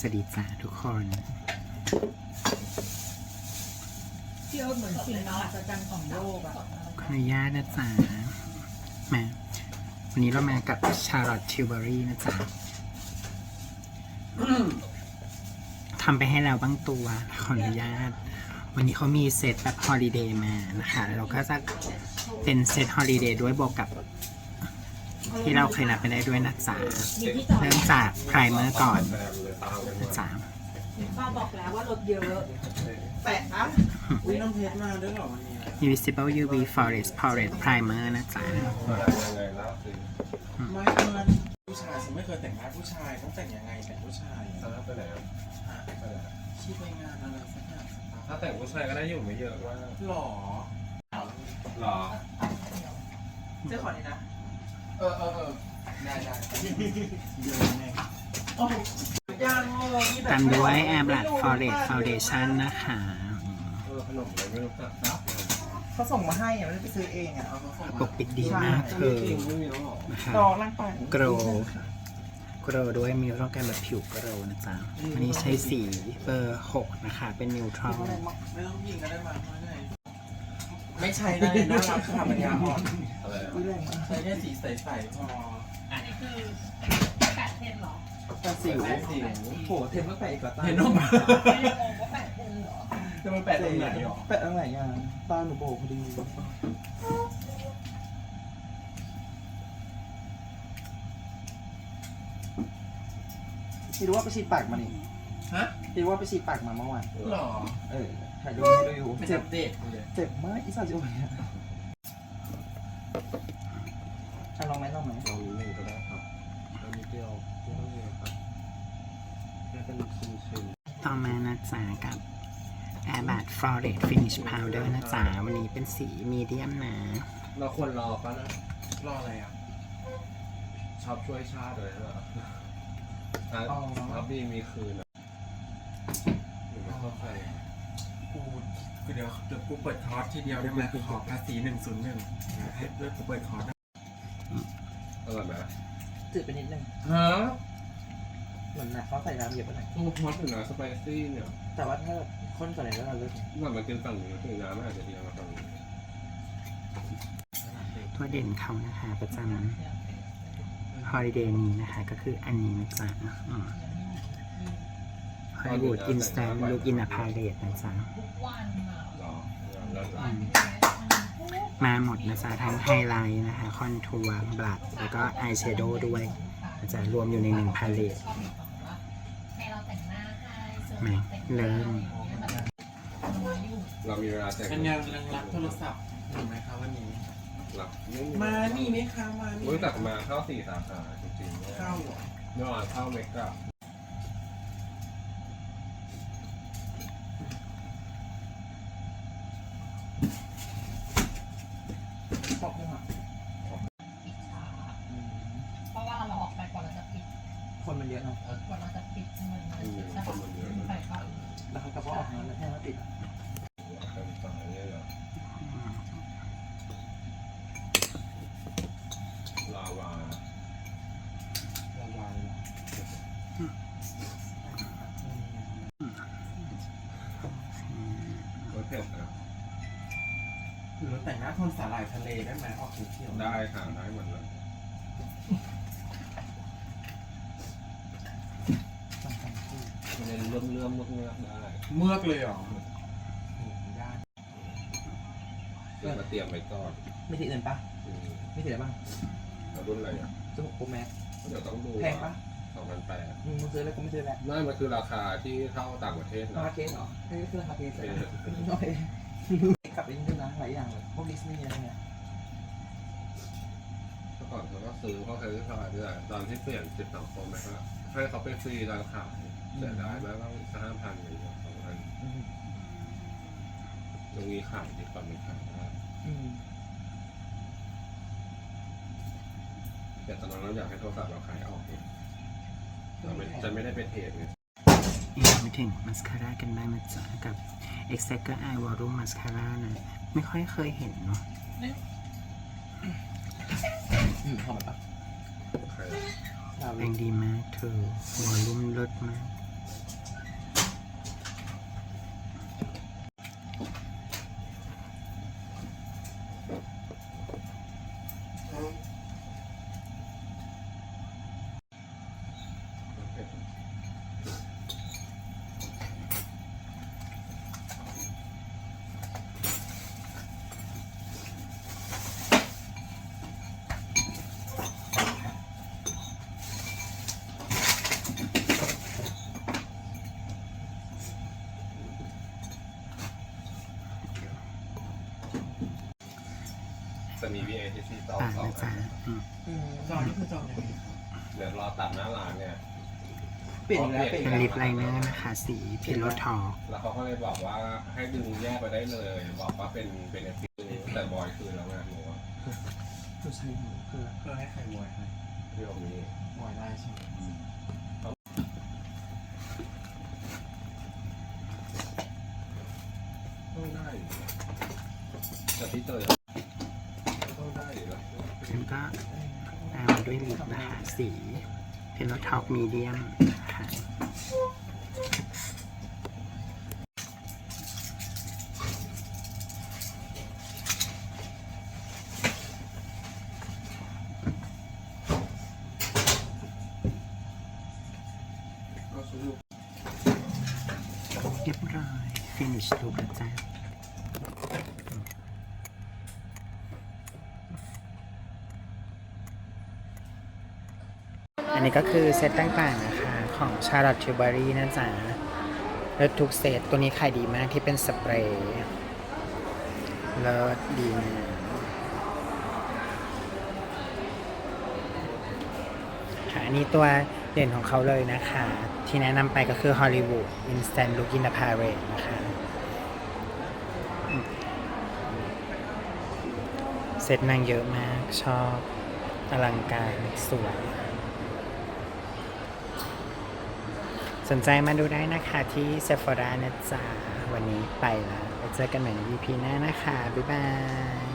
สวัสดีจ้าทุกคนที่เอิร์ธเหมือนสิ่งมหัศจรรย์ของโลกอะขออนุญาตนะจ๊ะมาวันนี้เรามากับชาร์ลอตทิวเบอรี่นะจ๊ะทำไปให้เราบ้างตัวขออนุญาต วันนี้เขามีเซตแบบฮอลิเดย์มานะคะแล้วเราก็จะเป็นเซตฮอลิเดย์ด้วยบวกกับ ที่เราเคยนับไปได้ด้วยนะจ๊ะมีที่จอดเริ่มจากไพรเมอร์ก่อนนะจ๊ะป้าบอกแล้วว่ารถเยอะแปะนะอุ้ยน้ำเพชรมาด้วยเหรอวันนี้ Invisible UV Forest Palette Primer นะจ๊ะไม่เงินผู้ชายฉันไม่เคยแต่งหน้าผู้ชายต้องแต่งยังไงแต่งผู้ชายถ้าไปไหนอะไปไหนอะที่ไปงานอะไรสักอย่างสักอย่างถ้าแต่งผู้ชายก็ได้อยู่ไม่เยอะมากหล่อหรอเจ้าขอนี่นะ เออเออเออได้ได้เดือนแน่โอ้ยยังเลยมีแบบตามด้วย Air Blood Forest Foundation นะคะอืมเออขนมอะไรไม่รู้จักนะเขาส่งมาให้อะไม่ได้ไปซื้อเองอะเอาเขาส่งปมากปิดดีมากเธอจริงไม่มีแล้วหรอนะคะรอนั่งไปโกรโกรด้วยมีต้องการแบบผิวโกรนะจ๊ะวันนี้ใช้สีเบอร์6นะคะ เป็นนิวทรัลไม่ต้องยิงก็ได้มาไม่ได้ไม่ใช่ได้น่ารักค่ะปัญญาอ่อนอะไรอะ ใช้แค่สีใสๆพออันนี้คือแปดเทนเหรอแต่สิวสิวโหเทมต้องแปะอีกกว่าตาเห็นออกมาไม่ได้งงว่าแปดเทนเหรอจะมาแปะตรงไหนหรอแปะตรงไหนอะตาหนูโบพอดีพี่รู้ว่าไปฉีดปากมานี่ฮะพี่รู้ว่าไปฉีดปากมาเมื่อวานหรอ เออถ่ายรูปให้ดูอยู่ไม่เจ็อับปเดตเลยเจ็บมากอีสัตว์อยู่ แค่เป็นชิ้นชิ้นต่อมานะจ๊ะกับ Air Blood Forest Finish Powder นะจ๊ะวันนี้เป็นสีมีเดียมนะเราควรรอป่ะนะ รออะไรอะชอบช่วยชาติเลยนะอะครับบีมีคืนอะหรือไม่เข้าใจกูกูเดี๋ยวเดี๋ยวกูเปิดคอร์สทีเดียวได้ไหมขอภาษีหนึ่งศูนย์หนึ่งให้เลือกกูเปิดคอร์สได้อร่อยไหมจืดไปนิดนึงฮะ เหมือนหนักเขาใส่น้ำเยอะไปหน่อยต้องฮอตถึงนะสไปซี่เนี่ยแต่ว่าถ้าข้นกว่านี้ก็เราเลิกน่ามากินฝั่งนี้ถึงน้ำอาจจะดีมาฝั่งนี้ตัวเด่นเขานะคะประจำ Holiday นี้นะคะ ก็คืออันนี้นะจ๊ะอืม Hollywood Instant Look in a Palette นะจ๊ะทุกวันอะหรอแล้วอืมมาหมดนะจ๊ะทั้งไฮไลท์นะคะ คอนทัวร์บลัด แล้วก็อายแชโดว์ด้วยนะจ๊ะรวมอยู่ในหนึ่งพาเลต ให้เราแต่งหน้า ให้ไหมเริ่มเรามีเวลาแต่งอันยังยังรับโทรศัพท์ถูกไหมคะวันนี้ หลับมานี่ไหมคะมานี่รู้จักมาเข้าสี่สาขาจริงๆเนี่ยเข้าเหรอเมื่อวานเข้าเมกะบอกยังอ่ เยอะเนาะเออกว่าเราจะปิดมันมันอืมจะคนมันเยอะไปก็แล้วเขาก็บอกออกมาแล้วให้มาติดเป็นสายเนี่ยเหรอลาวาระวังโอเผ็ดนะหรือเราแต่งหน้าโทนสาหร่ายทะเลได้ไหมออกเขียวๆได้ค่ะได้หมดเลย มัน เป็นเลื่อมเลื่อมๆเมือกๆได้เมือกเลยเหรอโอ้โหได้เพื่อมาเตรียมไว้ก่อนไม่ติดอื่นปะอืมไม่ติดอะไรบ้างแล้วรุ่นอะไรอะจะหกโปรแม็กเดี๋ยวต้องดูแพงปะสองพันแปดมึงมึงซื้อแล้วกูไม่ซื้อแล้วนั่นมันคือราคาที่เท่าต่างประเทศรานะคาเคสเหรอเฮ้ยคือราคาเคสเหรอโอเคกลับไปนิดนึงนะหลายอย่างเลยพวกดิสนีย์อะไรเนี่ยเมื่อก่อนเขาก็ซื้อเขาเคยซื้อเท่าไหร่ด้วยตอนที่เปลี่ยนสิบสองโปรแม็กซ์อะให้เขาไปฟรีตอนขาย เสียดายแล้วต้องห้าพันหรือสองพันอืมตรงนี้ขายดีกว่าไม่ขายได้อืมแต่ตอนนั้นเราอยากให้โทรศัพท์เราขายออกเองเราไม่จะไม่ได้ไปเทรดไงยังไม่ถึงมัสคาร่ากันบ้างนะจ๊ะกับ Exactor Eye Volume Mascara นะ ไม่ค่อยเคยเห็นเนาะอืมหอมปะใครดาวแรเลยงดีมากเธอวอลลุ่มลดมาก จะมี VATC จอปากสองนะจ๊ะอันอืมจอนี่คือจอไหนเดี๋ยวรอตัดหน้าร้านเนี่ย เปลี่ยนอีกแล้วเปลี่ยนเป็นอีลิกปแล้วไลเนอร์นะคะ สีพิโลทอแล้วเขาก็เลยบอกว่าให้ดึงแยกไปได้เลย บอกว่าเป็นเบนฟิตแต่บอยคืนแล้วไงหนูว่าคือใช้หนูคือเพื่อให้ใครบวยให้ที่ตรงนี้บวยได้ใช่ไหมต้องได้อยู่แต่พี่เตยต้อง ด้วยลิปนะคะสีพิโลทอมีเดียมนะคะก็สรุปเรียบร้อย finish look แล้วจ้า อันนี้ก็คือเซตต่างๆนะคะของ Charlotte Tilbury นะจ๊ะแล้วทุกเซตตัวนี้ขายดีมากที่เป็นสเปรย์เลิศดีค่ะอันนี้ตัวเด่นของเขาเลยนะคะ ที่แนะนำไปก็คือ Hollywood Instant Look in the Parade นะคะเซตนางเยอะมาก ชอบอลังการสวย สนใจมาดูได้นะคะที่เซฟอร่านะจ๊ะวันนี้ไปแล้วไปเจอกันใหม่ใน EP หน้านะคะ บ๊ายบาย